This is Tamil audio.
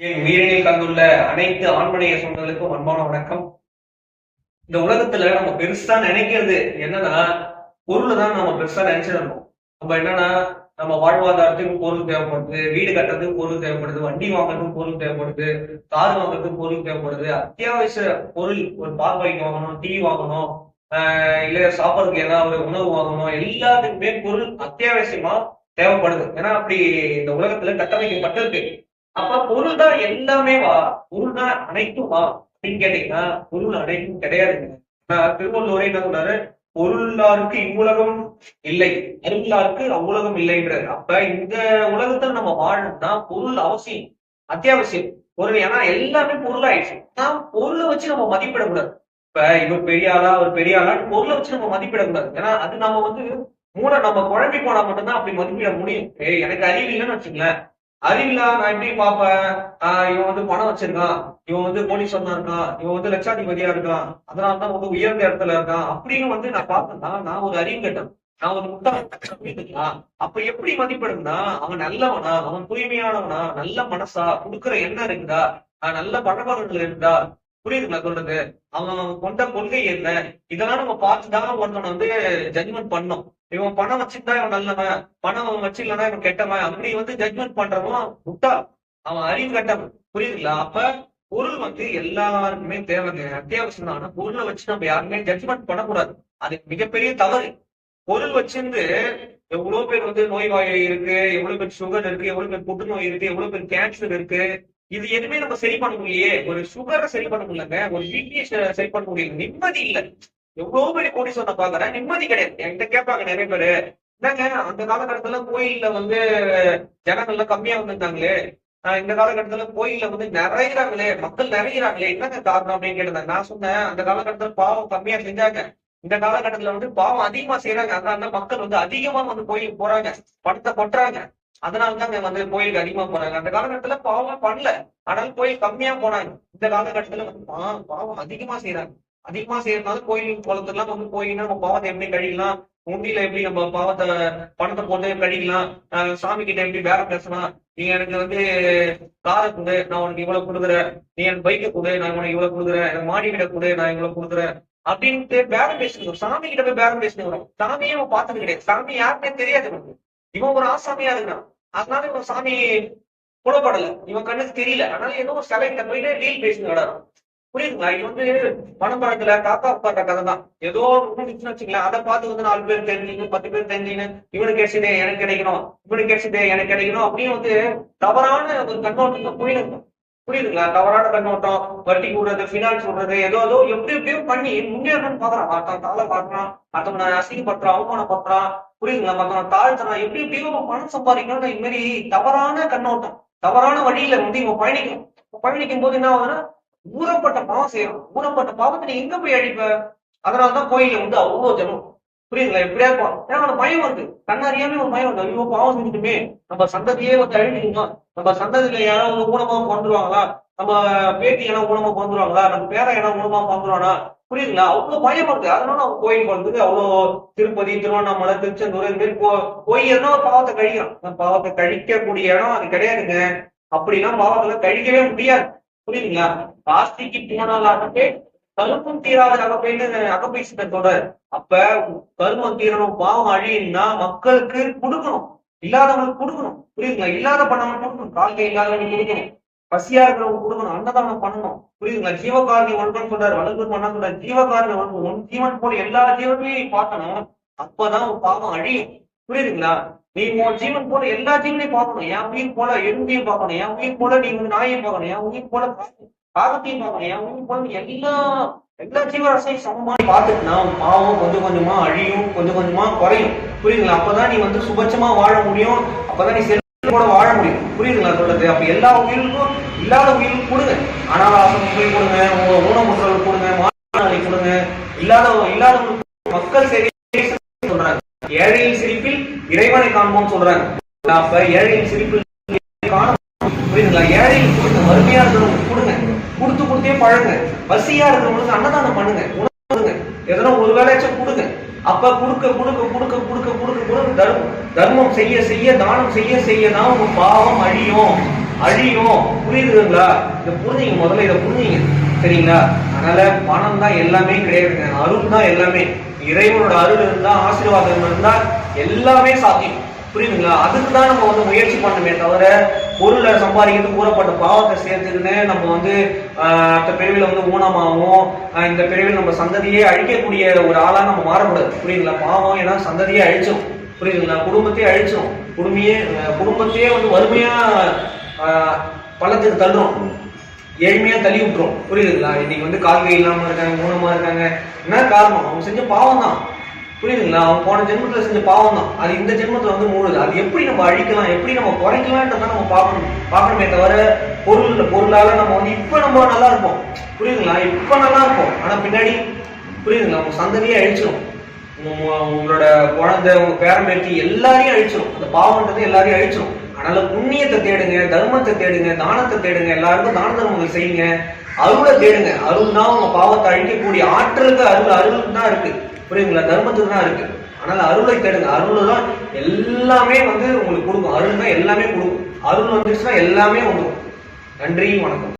என் உயிரினில் கலந்துள்ள அனைத்து ஆண்மனைய சொந்தங்களுக்கும் அன்பான வணக்கம். இந்த உலகத்துல நம்ம பெருசா நினைக்கிறது என்னன்னா பொருள் தான் நம்ம பெருசா நினைச்சிடணும் நம்ம என்னன்னா நம்ம வாழ்வாதாரத்துக்கு பொருள் தேவைப்படுது வீடு கட்டுறதுக்கு பொருள் தேவைப்படுது வண்டி வாங்குறதுக்கு பொருள் தேவைப்படுது கார் வாங்குறதுக்கு பொருள் தேவைப்படுது அத்தியாவசிய பொருள் ஒரு பால் பைக் வாங்கணும் டீ வாங்கணும் இல்ல சாப்பிட்றதுக்கு ஏதாவது ஒரு உணவு வாங்கணும் எல்லாத்துக்குமே பொருள் அத்தியாவசியமா தேவைப்படுது. ஏன்னா அப்படி இந்த உலகத்துல கட்டமைக்கப்பட்டிருக்கு. அப்ப பொருள் தான் எல்லாமே வா. பொருள் தான் அனைத்தும் வா. அப்படின்னு கேட்டீங்கன்னா பொருள் அனைத்தும் கிடையாதுங்க. நான் திருவள்ளுவரே என்ன சொன்னாரு? பொருளாருக்கு இவ்வுலகம் இல்லை. அருளாருக்கு அவ்வுலகம் இல்லைன்றது அப்ப இந்த உலகத்துல நம்ம வாழணும்னா பொருள் அவசியம். அத்தியாவசியம். பொருள் ஏன்னா எல்லாமே பொருள் ஆயிடுச்சு நான் பொருளை வச்சு நம்ம மதிப்பிடக்கூடாது. இப்ப இவர் பெரிய ஆளா ஒரு பெரிய ஆளான்னு பொருளை வச்சு நம்ம மதிப்பிடக்கூடாது. ஏன்னா அது நம்ம வந்து மூளை நம்ம குழம்பி போனா மட்டும்தான் அப்படி மதிப்பிட முடியும். எனக்கு அறிவு இல்லைன்னு வச்சுங்களேன் அறிவில்லா நான் எப்படி பார்ப்பேன்? ஆஹ் இவன் வந்து பணம் வச்சிருக்கான். இவன் வந்து கோடீஸ்வரனா இருக்கான். இவன் வந்து லட்சாதிபதியா இருக்கான். அதனாலதான் வந்து உயர்ந்த இடத்துல இருக்கான். அப்படின்னு வந்து நான் பார்த்தேன்னா நான் ஒரு அறிவு கட்டம் நான் ஒரு முட்டாள் அப்ப எப்படி மதிப்பிடும்னா அவன் நல்லவனா அவன் தூய்மையானவனா நல்ல மனசா கொடுக்குற எண்ணம் இருக்குதா ஆஹ் நல்ல பழக்கங்கள் இருந்தா புரியுதுங்களா சொல்றது? அவன் கொண்ட கொள்கை என்ன? இதெல்லாம் நம்ம பார்த்துதான் ஒருத்தனை வந்து ஜட்மெண்ட் பண்ணோம். இவன் பணம் வச்சிருந்தா இவன் நல்லவன். பணம் அவன் வச்சிடலன்னா இவன் கெட்டவன். அப்படி வந்து ஜட்மெண்ட் பண்றவன் முட்டா. அவன் அறிவு கட்டவன். புரியுதுங்களா? அப்ப பொருள் வந்து எல்லாருக்குமே தேவைங்க. அத்தியாவசியம் தான் ஆனா பொருளை வச்சு நம்ம யாருமே ஜட்மெண்ட் பண்ணக்கூடாது. அது மிகப்பெரிய தவறு. பொருள் வச்சிருந்து எவ்வளவு பேர் வந்து நோய்வாய் இருக்கு எவ்வளவு பேர் சுகர் இருக்கு எவ்வளவு பேர் புற்றுநோய் இருக்கு எவ்வளவு பேர் கேன்சர் இருக்கு. இது எதுவுமே நம்ம சரி பண்ண முடியலையே. ஒரு சுகரை சரி பண்ண முடியலங்க. ஒரு பிபியை சரி பண்ண முடியல. நிம்மதி இல்ல. எவ்வளவு பெரிய கோடி சொன்ன பாக்குறேன் நிம்மதி கிடையாது. என்கிட்ட கேட்பாங்க நிறைய பேரு. என்னங்க அந்த காலகட்டத்துல கோயில்ல வந்து ஜனங்கள்லாம் கம்மியா வந்திருந்தாங்களே. ஆஹ் இந்த காலகட்டத்துல கோயில்ல வந்து நிறையிறாங்களே. மக்கள் நிறையிறாங்களே. என்னங்க காரணம் அப்படின்னு கேட்டேன். நான் சொன்னேன் அந்த காலகட்டத்துல பாவம் கம்மியா செஞ்சாங்க. இந்த காலகட்டத்துல வந்து பாவம் அதிகமா செய்யறாங்க அதனால மக்கள் வந்து அதிகமா வந்து கோயிலுக்கு போறாங்க. பணத்தை கொட்டுறாங்க. அதனாலதாங்க வந்து கோயிலுக்கு அதிகமா போறாங்க அந்த காலகட்டத்துல பாவம் பண்ணல. ஆனால் கோயில் கம்மியா போனாங்க. இந்த காலகட்டத்துல வந்து பா- பாவம் அதிகமா செய்யறாங்க அதிகமா செய்யறதுனால கோயில் குளத்துலாம் வந்து போயின்னா நம்ம பாவத்தை எப்படி கழிக்கலாம்? உண்டியில எப்படி நம்ம பாவத்தை பணத்தை போட்டு கழிக்கலாம்? ஆஹ் சாமி கிட்ட எப்படி பேரம் பேசலாம்? நீ எனக்கு வந்து காரை கொடு. நான் உனக்கு இவ்வளவு கொடுக்குறேன். நீ எனக்கு பைக்கை கொடு. நான் உனக்கு இவ்வளவு கொடுக்குறேன். எனக்கு மாடி வீட கொடு. நான் இவ்வளவு கொடுக்குறேன். அப்படின்ட்டு பேரம் பேசணும் சாமி கிட்ட போய் பேரம் பேசணும் சாமியே அவன் பார்த்தது கிடையாது. சாமி யாருமே தெரியாது இவனுக்கு இவன் ஒரு ஆசாமியா இருக்கிறான் அதனால இவன் சாமி புலப்படல. இவன் கண்ணுக்கு தெரியல. அதனால ஏதோ ஒரு சிலை போயிட்டு டீல் பேசிட்டு புரியுதுங்களா? இது வந்து பணப்பழத்துல தாத்தா உட்கார்ற கதை தான் ஏதோ ஒரு இருந்துச்சுன்னு வச்சுங்களேன் அதை பார்த்து வந்து நாலு பேர் தெரிஞ்சுங்க பத்து பேர் தெரிஞ்சுங்க இவனுக்கு கிடைச்சதே எனக்கு கிடைக்கணும் இவனுக்கு கிடைச்சதே எனக்கு கிடைக்கணும் அப்படின்னு வந்து தவறான ஒரு கண்ணோட்டத்தை போயிருக்கு புரியுதுங்களா? தவறான கண்ணோட்டம் வட்டி கூடுறது பினான்ஸ் விடுறது ஏதோ ஏதோ எப்படி எப்படியோ பண்ணி முன்னேறணும்னு பாக்குறான் மத்தவன் தாள பாக்குறான் மத்தவனை அசிங்கப்படுறான் அவமானப்படுறான் புரியுதுங்களா? மத்தவன் தாழ்த்துறான். எப்படி எப்படியோ பணம் சம்பாதிக்கணும்னு இது மாதிரி தவறான கண்ணோட்டம். தவறான வழியில வந்து இவன் பயணிக்கணும் பயணிக்கும் போது என்ன ஆகுதுன்னா ஊறப்பட்ட பாவம் செய்யணும் ஊறப்பட்ட பாவத்தை நீ எங்க போய் அழிப்ப? அதனாலதான் கோயில வந்து அவ்வளவு ஜனம். புரியுதுங்களா? இப்படியா இருக்கும். ஏன்னா ஒரு பயம் வந்து கண்ணறியாமே ஒரு பயம் வந்து ஐயோ பாவம் செஞ்சுட்டுமே. நம்ம சந்ததியே வந்து அழிஞ்சிருமா? நம்ம சந்ததியில யாராவது ஊனமா பிறந்துருவாங்களா? நம்ம பேட்டி எல்லாம் ஊனமா பிறந்துருவாங்களா? நம்ம பேர எல்லாம் ஊனமா பிறந்துருவானா? புரியுதுங்களா? அவ்வளவு பயம் வருது அதனால நம்ம கோயிலுக்கு வந்து அவ்வளவு திருப்பதி திருவண்ணாமலை திருச்செந்தூர் இந்த மாதிரி போ போய் எதுனா பாவத்தை கழிக்கிறான் அந்த பாவத்தை கழிக்கக்கூடிய இடம் அது கிடையாதுங்க. அப்படின்னா பாவத்துல கழிக்கவே முடியாது. புரியுதுங்களா? காஸ்திக்கு போனாலாகவே கருப்பும் தீராத அகப்பைன்னு அகப்பை சித்தர் சொல்றாரு அப்ப கருமம் தீரணும் பாவம் அழியணும்னா மக்களுக்கு கொடுக்கணும். இல்லாதவங்களுக்கு கொடுக்கணும். புரியுதுங்களா? இல்லாத பண்ணவங்க கொடுக்கணும். கால்கை இல்லாதவங்க கொடுக்கணும். பசியா இருக்கிறவங்க கொடுக்கணும். அன்னதானம் பண்ணணும். புரியுதுங்களா? ஜீவகாரணி ஒன்றுன்னு சொல்றாரு. வளர்ப்பு பண்ண சொல்றாரு. ஜீவகாரணி ஒன்று ஒன் ஜீவன் போல எல்லா ஜீவனையும் பார்க்கணும். அப்பதான் உன் பாவம் அழியும். புரியுதுங்களா? நீ உன் ஜீவன் போல எல்லா ஜீவனையும் பார்க்கணும். என் உயிர் போல எறும்பையும் பார்க்கணும். என் உயிர் போல நீ வந்து நாயையும் பார்க்கணும். என் உயிர் போல காகத்தையும் பார்க்கணும் என் எல்லா எல்லா ஜீவராசையும் சமமா பார்த்துட்டுனா பாவம் கொஞ்சம் கொஞ்சமா அழியும் கொஞ்சம் கொஞ்சமா குறையும். புரியுதுங்களா? அப்பதான் நீ வந்து சுபட்சமா வாழ முடியும். அப்பதான் நீ செல்வத்தோட வாழ முடியும். புரியுதுங்களா சொல்றது? அப்ப எல்லா உயிருக்கும் இல்லாத உயிருக்கும் கொடுங்க. ஆனால் உயிர் கொடுங்க உங்க ஊனமுற்றல் கொடுங்க மாற்றுத்திறனாளி கொடுங்க. இல்லாத இல்லாதவங்களுக்கு மக்கள் சேவை சொல்றாங்க. ஏழையின் சிரிப்பில் இறைவனை காண்போம் சொல்றாங்க. அப்ப ஏழையின் சிரிப்பில் காண புரியுதுங்களா? ஏழையில் கொடுங்க வறுமையா இருக்கணும். கொடுத்தே பழங்க பசியா இருக்கிறவங்களுக்கு அன்னதானம் பண்ணுங்க உணவு கொடுங்க எதனா ஒரு வேலையாச்சும் கொடுங்க. அப்ப கொடுக்க கொடுக்க கொடுக்க கொடுக்க கொடுக்க கொடுக்க தர்மம் தர்மம் செய்ய செய்ய தானம் செய்ய செய்ய தான் உங்க பாவம் அழியும். அழியும். புரியுதுங்களா? இதை புரிஞ்சுங்க முதல்ல இதை புரிஞ்சுங்க. சரிங்களா? அதனால பணம் தான் எல்லாமே கிடையாதுங்க. அருள் தான் எல்லாமே. இறைவனோட அருள் இருந்தா ஆசீர்வாதம் இருந்தா எல்லாமே சாத்தியம். புரியுதுங்களா? அதுக்கு தான் நம்ம வந்து முயற்சி பண்ணுமே தவிர பொருளை சம்பாதிக்கிறது கூறப்பட்ட பாவத்தை சேர்த்துக்கின்னு நம்ம வந்து அந்த பிரிவில் வந்து ஊனமாகவும் இந்த பிரிவில் நம்ம சந்ததியே அழிக்கக்கூடிய ஒரு ஆளாக நம்ம மாறக்கூடாது. புரியுதுங்களா? பாவம் ஏன்னா சந்ததியே அழிச்சோம் புரியுதுங்களா? குடும்பத்தையே அழிச்சோம் குடும்பியே குடும்பத்தையே வந்து வறுமையாக பள்ளத்துக்கு தள்ளுறோம். ஏழ்மையாக தள்ளி விட்டுரும் புரியுதுங்களா? இன்னைக்கு வந்து கால்கை இல்லாமல் இருக்காங்க ஊனமாக இருக்காங்க. என்ன காரணம்? அவங்க செஞ்ச பாவம் தான் புரியுதுங்களா? அவன் போன ஜென்மத்துல செஞ்ச பாவம் தான் அது இந்த ஜென்மத்துல வந்து மூடுது. அது எப்படி நம்ம அழிக்கலாம்? எப்படி நம்ம குறைக்கலாம்ன்றத நம்ம பார்க்கணும். பார்க்கணுமே தவிர பொருள் பொருளால நம்ம வந்து இப்ப நம்ம நல்லா இருப்போம். புரியுதுங்களா? இப்ப நல்லா இருப்போம். ஆனா பின்னாடி புரியுதுங்களா? உங்க சந்ததியே அழிச்சிடும் உங்களோட குழந்தை உங்க பேரம்பேட்டி எல்லாரையும் அழிச்சிடும் அந்த பாவம்ன்றது எல்லாரையும் அழிச்சிடும் அதனால புண்ணியத்தை தேடுங்க தர்மத்தை தேடுங்க தானத்தை தேடுங்க எல்லாருக்கும் தான தர்மங்கள் செய்யுங்க. அருளை தேடுங்க. அருள் தான் உங்க பாவத்தை அழிக்கக்கூடிய ஆற்றலுக்கு அருள் அருள் தான் இருக்கு. புரியுதுங்களா? தர்மத்துக்கு தான் இருக்கு. ஆனால் அருளை தேடுங்க அருள் தான் எல்லாமே வந்து உங்களுக்கு கொடுக்கும். அருள் தான் எல்லாமே கொடுக்கும். அருள் வந்துச்சுன்னா எல்லாமே வந்துடும் நன்றி வணக்கம்.